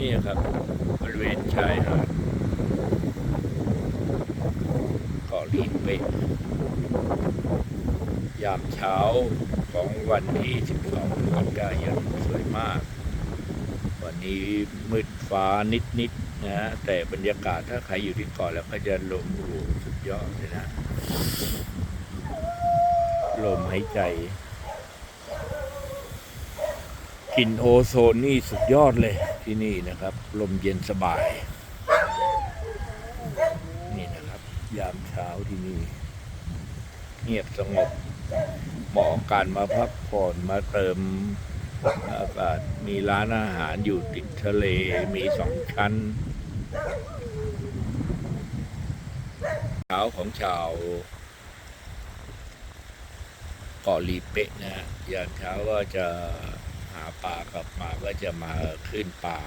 นี่ครับบริเวณชายหาดเกาะลีเป๊ะยามเช้าของวันที่ 12กันยายนสวยมาก วันนี้มืดฟ้านิดๆนะฮะแต่บรรยากาศถ้าใครอยู่ที่เกาะแล้วก็จะลมโอ้โหสุดยอดเลยนะ ลมหายใจกลิ่นโอโซนนี่สุดยอดเลย ที่นี่นะครับ ลมเย็นสบาย นี่นะครับ ยามเช้าที่นี่ เงียบสงบเหมาะการมาพักผ่อนมาเติมอากาศมีร้านอาหารอยู่ติดทะเลมีสองชั้นเช้าของชาวเกาะลีเป๊ะนะฮะยามเช้าก็จะาปลากลับมาก็จะมาขึ้นป่า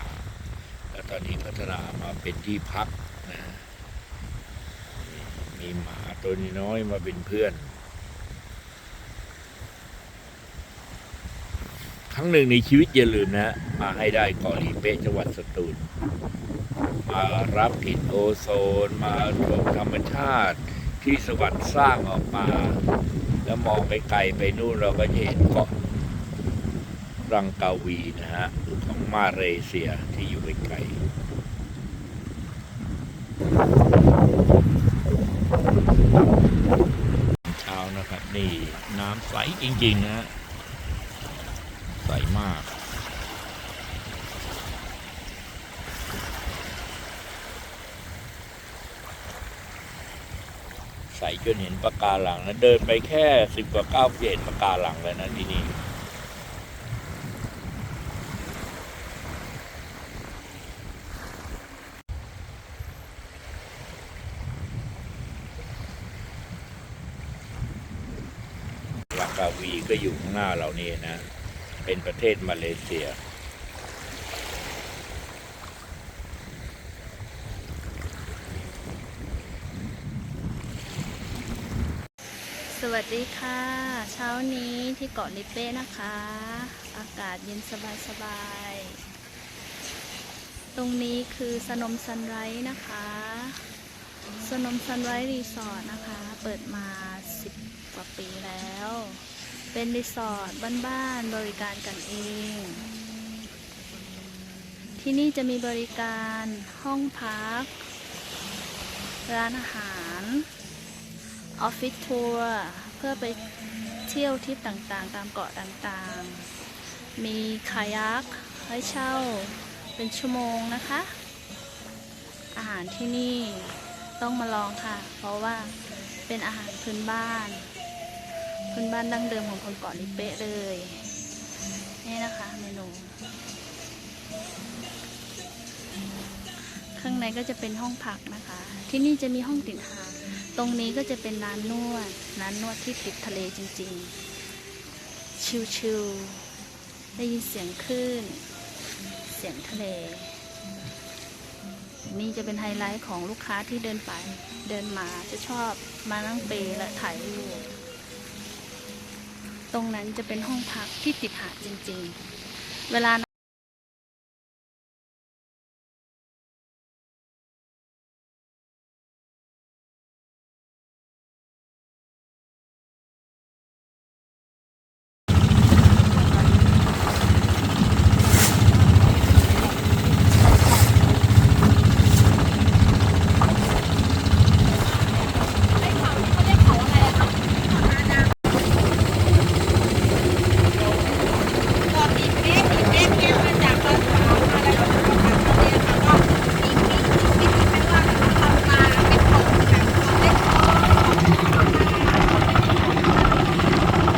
แล้วตอนนี้พัฒนามาเป็นที่พักนะมีหมาตัวน้อยมาเป็นเพื่อน ครั้งหนึ่งในชีวิตอย่าลืมนะ มาให้ได้เกาะลีเปะจังหวัดสตูล มารับกลิ่นโอโซน มาชมธรรมชาติที่สวรรค์สร้างออกมา แล้วมองไปไกลไปนู่นเราก็จะเห็นเกาะ รังกาวีนะฮะของมาเลเซียที่อยู่ไกลๆเช้านะครับ นี่น้ำใสจริง ๆ นะฮะใสมากใสจนเห็นปะการังนะเดินไปแค่สิบกว่าเก้าเห็นปะการังแล้วนะที่นี่าวีก็อยู่ข้างหน้าเรานี่นะ เป็นประเทศมาเลเซีย สวัสดีค่ะ เช้านี้ที่เกาะลิเป้นะคะ อากาศเย็นสบายสบาย ตรงนี้คือสนมซันไรส์นะคะสนมซันไรส์รีสอร์ทนะคะ เปิดมา 10 กว่าปีแล้ว เป็นรีสอร์ทบ้านๆบริการกันเอง ที่นี่จะมีบริการห้องพัก ร้านอาหาร ออฟฟิศทัวร์เพื่อไปเที่ยวทริปต่างๆ ตามเกาะต่างๆ มีคายักให้เช่าเป็นชั่วโมงนะคะ อาหารที่นี่ต้องมาลองค่ะ เพราะว่าเป็นอาหารพื้นบ้าน พื้นบ้านดั้งเดิมของคนเกาะลิเป๊ะเลย นี่นะคะเมนู ข้างในก็จะเป็นห้องพักนะคะ ที่นี่จะมีห้องติดหาดตรงนี้ก็จะเป็นร้านนวด ร้านนวดที่ติดทะเลจริงๆ ชิลๆ ได้ยินเสียงคลื่น เสียงทะเล นี่จะเป็นไฮไลท์ของลูกค้าที่เดินไป เดินมาจะชอบมานั่งเปและถ่ายรูป ตรงนั้นจะเป็นห้องพักที่ติดหาดจริง ๆ เวลา